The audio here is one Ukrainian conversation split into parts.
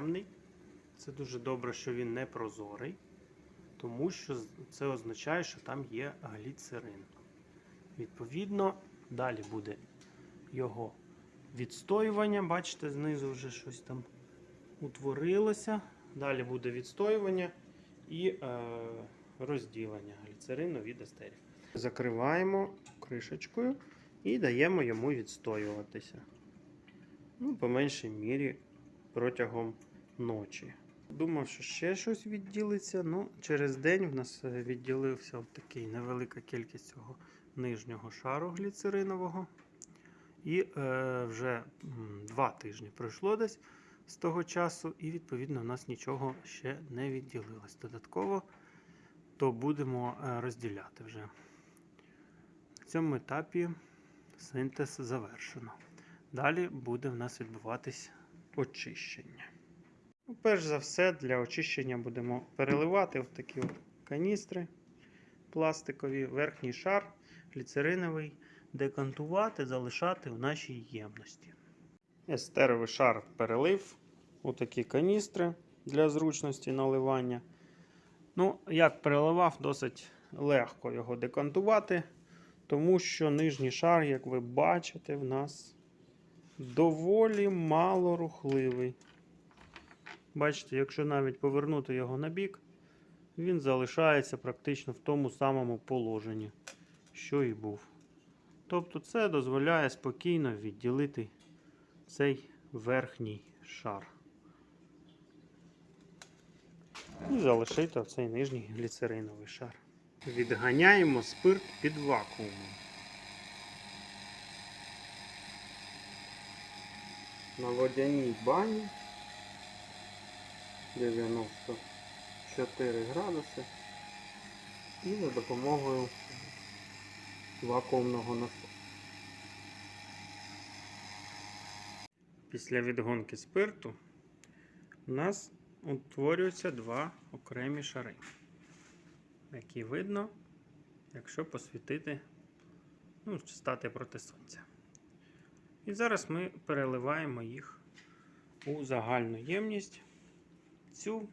темний. Це дуже добре, що він не прозорий, тому що це означає, що там є гліцерин. Відповідно, далі буде його відстоювання. Бачите, знизу вже щось там утворилося. Далі буде відстоювання і е, розділення гліцерину від естерів. Закриваємо кришечкою і даємо йому відстоюватися. Ну, по меншій мірі протягом ночі. Думав, що ще щось відділиться. Ну, через день в нас е, відділився такий невелика кількість цього нижнього шару гліцеринового. І е, вже два тижні пройшло десь з того часу, і відповідно в нас нічого ще не відділилось. Додатково то будемо е, розділяти вже. На цьому етапі синтез завершено. Далі буде в нас відбуватись очищення. Ну, перш за все, для очищення будемо переливати в такі от каністри пластикові, верхній шар гліцериновий, декантувати, залишати в нашій ємності. Естеровий шар перелив у такі каністри для зручності наливання. Ну, як переливав, досить легко його декантувати, тому що нижній шар, як ви бачите, в нас доволі мало рухливий. Бачите, якщо навіть повернути його на бік, він залишається практично в тому самому положенні, що і був. Тобто це дозволяє спокійно відділити цей верхній шар. І залишити цей нижній гліцериновий шар. Відганяємо спирт під вакуумом. На водяній бані 94 градуси і за допомогою вакуумного насосу. Після відгонки спирту у нас утворюються два окремі шари, які видно, якщо посвітити, ну, стати проти сонця. І зараз ми переливаємо їх у загальну ємність. Цю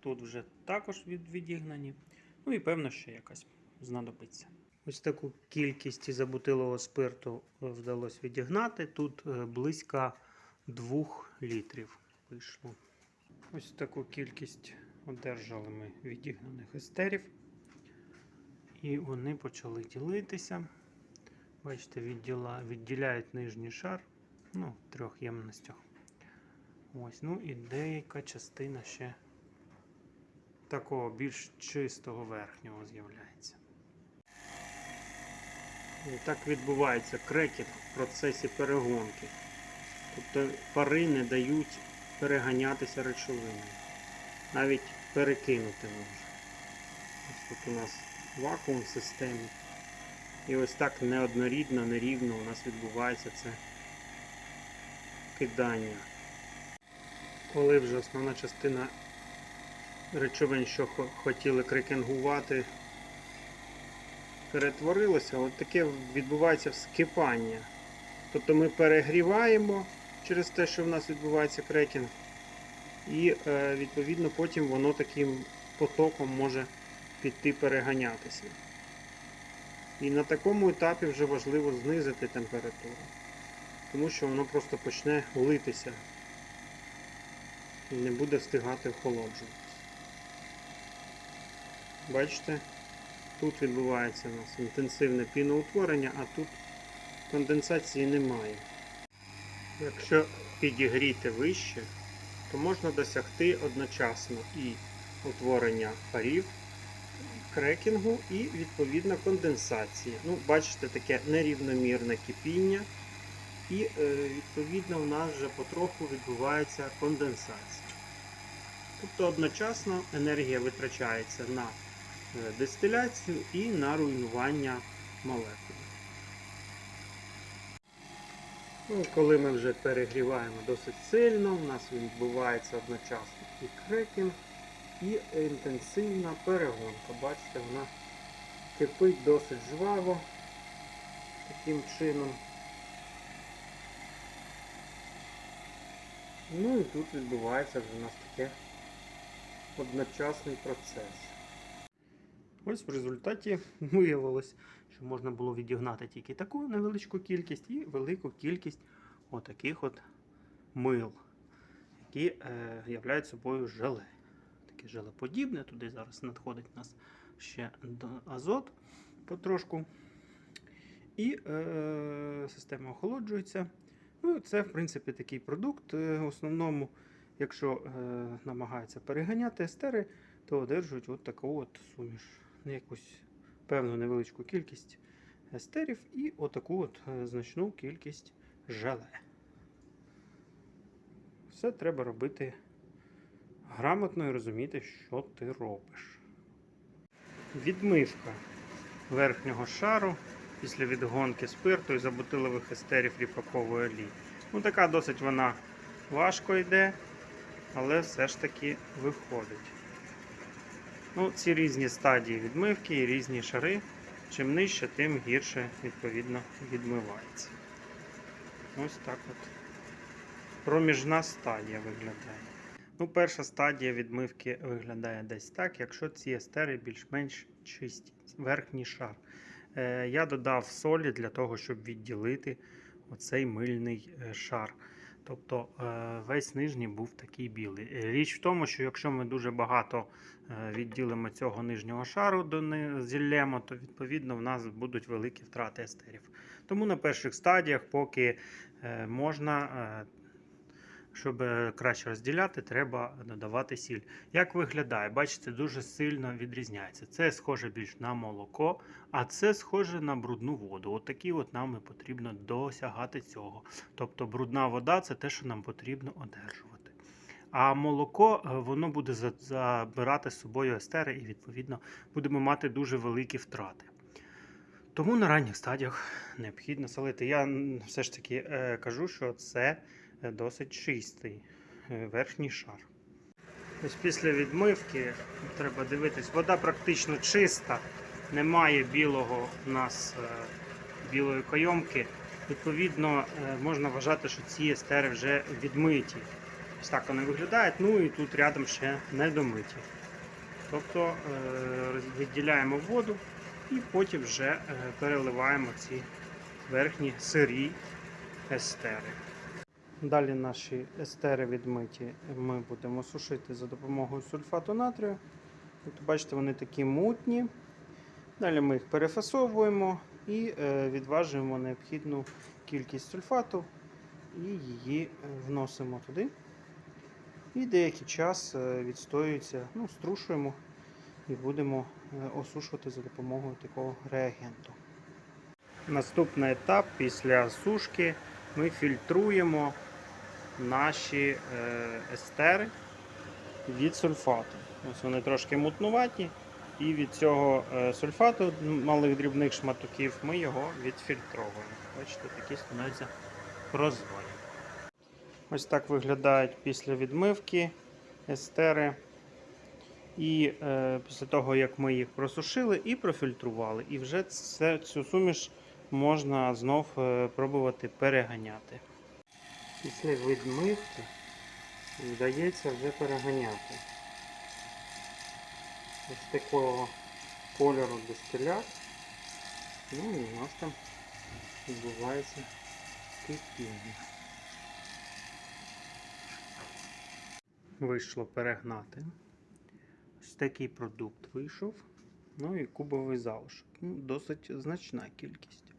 тут вже також відігнані. Ну і певно, ще якась знадобиться. Ось таку кількість забутилого спирту вдалося відігнати. Тут е, близько 2 літрів вийшло. Ось таку кількість одержали ми відігнаних естерів. І вони почали ділитися. Бачите, відділяють нижній шар ну, в трьох ємностях. Ось, ну і деяка частина ще такого більш чистого верхнього з'являється. І так відбувається крекет в процесі перегонки. Тобто пари не дають переганятися речовиною. Навіть перекинути може. Ось тут у нас вакуум в системі. І ось так неоднорідно, нерівно у нас відбувається це кидання. Коли вже основна частина речовин, що хотіли крекінгувати, перетворилося, от таке відбувається вскипання. Тобто ми перегріваємо через те, що в нас відбувається крекінг, і е, відповідно потім воно таким потоком може піти переганятися. І на такому етапі вже важливо знизити температуру, тому що воно просто почне литися не буде встигати охолоджуватися. Бачите, тут відбувається у нас інтенсивне піноутворення, а тут конденсації немає. Якщо підігріти вище, то можна досягти одночасно і утворення парів, крекінгу і відповідно конденсації. Ну, бачите, таке нерівномірне кипіння. І е, відповідно у нас вже потроху відбувається конденсація. Тобто одночасно енергія витрачається на е, дистиляцію і на руйнування молекул. Ну, коли ми вже перегріваємо досить сильно, у нас відбувається одночасно і крекінг, і інтенсивна перегонка. Бачите, вона кипить досить жваво таким чином. Ну і тут відбувається вже у нас таке одночасний процес. Ось в результаті виявилось, що можна було відігнати тільки таку невеличку кількість і велику кількість отаких от мил, які е, являють собою желе. Таке желеподібне, туди зараз надходить нас ще азот потрошку. І е, система охолоджується. Ну, це, в принципі, такий продукт. Е, В основному, якщо е, намагаються переганяти естери, то одержують от таку от суміш. Якусь певну невеличку кількість естерів і отаку от е, значну кількість желе. Все треба робити грамотно і розуміти, що ти робиш. Відмивка верхнього шару після відгонки спирту і забутилових естерів ріпакової олії. Ну, така досить вона важко йде, але все ж таки виходить. Ну, ці різні стадії відмивки і різні шари. Чим нижче, тим гірше відповідно відмивається. Ось так от. Проміжна стадія виглядає. Ну, перша стадія відмивки виглядає десь так, якщо ці естери більш-менш чисті, верхній шар. Е, я додав солі для того, щоб відділити оцей мильний е, шар. Тобто е, весь нижній був такий білий. Річ в тому, що якщо ми дуже багато відділимо цього нижнього шару до зіллємо, то відповідно в нас будуть великі втрати естерів. Тому на перших стадіях, поки можна, щоб е, краще розділяти, треба додавати сіль. Як виглядає? Бачите, дуже сильно відрізняється. Це схоже більш на молоко, а це схоже на брудну воду. От от нам і потрібно досягати цього. Тобто брудна вода це те, що нам потрібно одержувати. А молоко е, воно буде забирати з собою естери і, відповідно, будемо мати дуже великі втрати. Тому на ранніх стадіях необхідно солити. Я все ж таки е, кажу, що це досить чистий е, верхній шар. Ось після відмивки треба дивитись, вода практично чиста, немає білого у нас е, білої кайомки. Відповідно, е, можна вважати, що ці естери вже відмиті. Ось так вони виглядають. Ну і тут рядом ще недомиті. Тобто е, відділяємо воду і потім вже е, переливаємо ці верхні сирі естери. Далі наші естери відмиті ми будемо сушити за допомогою сульфату натрію. Тобто, бачите, вони такі мутні. Далі ми їх перефасовуємо і е, відважуємо необхідну кількість сульфату і її е, вносимо туди. І деякий час е, відстоюється, ну, струшуємо і будемо осушувати за допомогою такого реагенту. Наступний етап після сушки ми фільтруємо наші е, естери від сульфату. Ось вони трошки мутнуваті, і від цього е, сульфату малих дрібних шматоків ми його відфільтровуємо. Бачите, такі становляться прозорі. Ось так виглядають після відмивки естери. І е, після того, як ми їх просушили і профільтрували, і вже це, цю суміш можна знов е, пробувати переганяти. Після відмивки вдається вже переганяти. Ось такого кольору дистилят. Ну і у нас там відбувається кипіння. Вийшло перегнати. Ось такий продукт вийшов. Ну і кубовий залишок. Ну, досить значна кількість.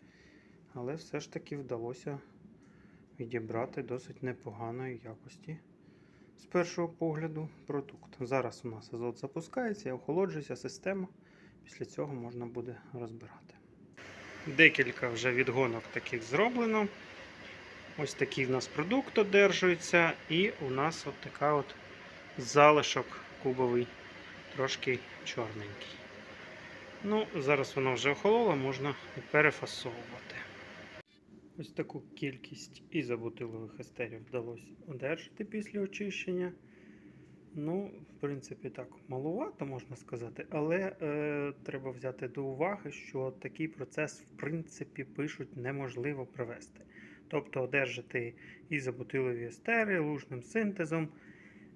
Але все ж таки вдалося відібрати досить непоганої якості з першого погляду продукт. Зараз у нас азот запускається охолоджується система. Після цього можна буде розбирати. Декілька вже відгонок таких зроблено. Ось такий в нас продукт одержується, і у нас от така от залишок кубовий, трошки чорненький. Ну, зараз воно вже охололо, можна перефасовувати. Ось таку кількість ізобутилових естерів вдалося одержати після очищення. Ну, в принципі, так, малувато можна сказати, але е, треба взяти до уваги, що такий процес, в принципі, пишуть, неможливо провести. тобто одержати ізобутилові естери лужним синтезом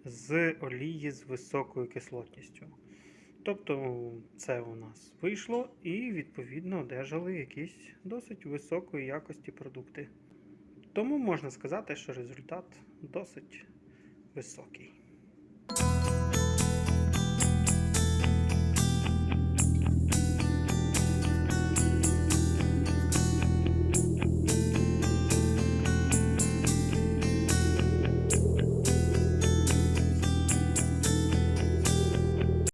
з олії з високою кислотністю. Тобто це у нас вийшло і відповідно одержали якісь досить високої якості продукти. Тому можна сказати, що результат досить високий.